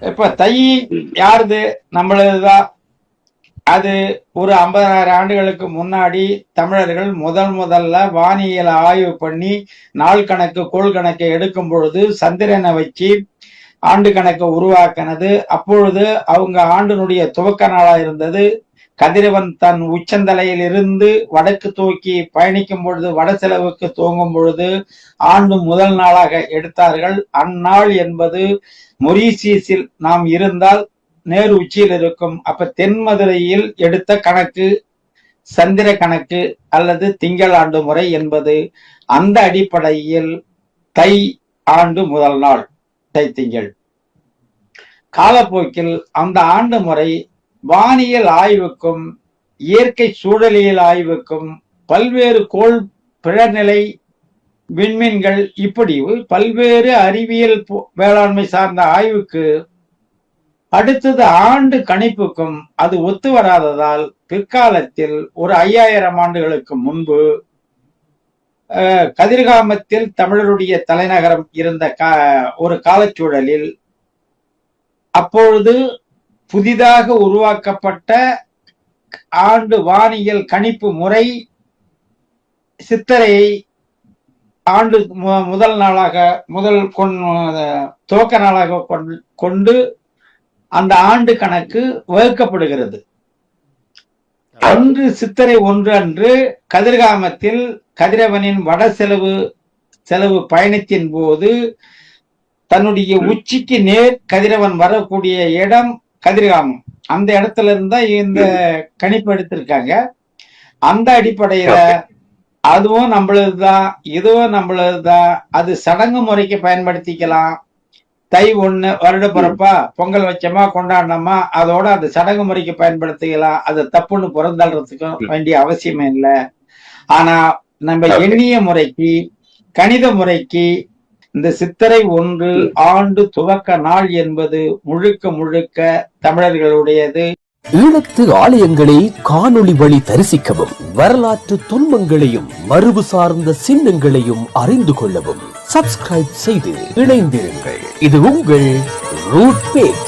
இப்ப தை யாருது? நம்மளதுதான் அது ஒரு ஐம்பதாயிரம் ஆண்டுகளுக்கு முன்னாடி தமிழர்கள் முதல் முதல்ல வானியல் ஆய்வு பண்ணி நாள் கணக்கு கோள் கணக்கை எடுக்கும் பொழுது சந்திரனை வச்சு ஆண்டு கணக்கை உருவாக்கினது. அப்பொழுது அவங்க ஆண்டினுடைய துவக்க நாளா இருந்தது. கதிரவன் தன் உச்சந்தலையில் இருந்து வடக்கு தூக்கி பயணிக்கும் பொழுது வடசெலவுக்கு துவங்கும் பொழுது ஆண்டு முதல் நாளாக எடுத்தார்கள். அந்நாள் என்பது மொரீசியஸில் நாம் இருந்தால் நேர் உச்சியில் இருக்கும். அப்ப தென்மதுரையில் எடுத்த கணக்கு சந்திர கணக்கு அல்லது திங்கள் ஆண்டு முறை என்பது அந்த அடிப்படையில் தை ஆண்டு முதல் நாள் தை திங்கள். காலப்போக்கில் அந்த ஆண்டு முறை வானியல் ஆய்வுக்கும் இயற்கை சூழலியல் ஆய்வுக்கும் பல்வேறு கோள் பிழநிலை விண்மீன்கள் இப்படி பல்வேறு அறிவியல் வேளாண்மை சார்ந்த ஆய்வுக்கு அடுத்தது ஆண்டு கணிப்புக்கும் அது ஒத்து வராததால் பிற்காலத்தில் ஒரு ஐயாயிரம் ஆண்டுகளுக்கு முன்பு கதிர்காமத்தில் தமிழருடைய தலைநகரம் இருந்த கா- ஒரு காலச்சூழலில் அப்பொழுது புதிதாக உருவாக்கப்பட்ட ஆண்டு வானியல் கணிப்பு முறை சித்திரையை ஆண்டு மு- முதல் நாளாக முதல் கொண் துவக்க நாளாக கொண்டு- கொண்டு அந்த ஆண்டு கணக்கு வகுக்கப்படுகிறது. அன்று சித்திரை ஒன்று அன்று கதிர்காமத்தில் கதிரவனின் வட செலவு செலவு பயணத்தின் போது தன்னுடைய உச்சிக்கு நேர் கதிரவன் வரக்கூடிய இடம் கதிர்காமம். அந்த இடத்துல இருந்தா இந்த கணிப்பு எடுத்திருக்காங்க. அந்த அடிப்படையில அதுவும் நம்மளதுதான் இதுவும் நம்மளதுதான் அது சடங்கு முறைக்கு பயன்படுத்திக்கலாம். தை ஒண்ணு வருட பிறப்பா பொங்கல் வச்சோமா கொண்டாடினோமா அதோட அது சடங்கு முறைக்கு பயன்படுத்திக்கலாம். அது தப்புன்னு புறந்தள்ளுறதுக்கும் வேண்டிய அவசியமே இல்லை. ஆனா நம்ம எண்ணிய முறைக்கு கணித முறைக்கு இந்த சித்திரை ஒன்று ஆண்டு துவக்க நாள் என்பது முழுக்க முழுக்க தமிழர்களுடையது. ஈழத்து ஆலயங்களை காணொளி வழி தரிசிக்கவும் வரலாற்று துன்பங்களையும் மரபு சார்ந்த சின்னங்களையும் அறிந்து கொள்ளவும். சப்ஸ்கிரைப் செய்து இணைந்திருங்கள். இது உங்கள் ரூட் பேக்ஸ்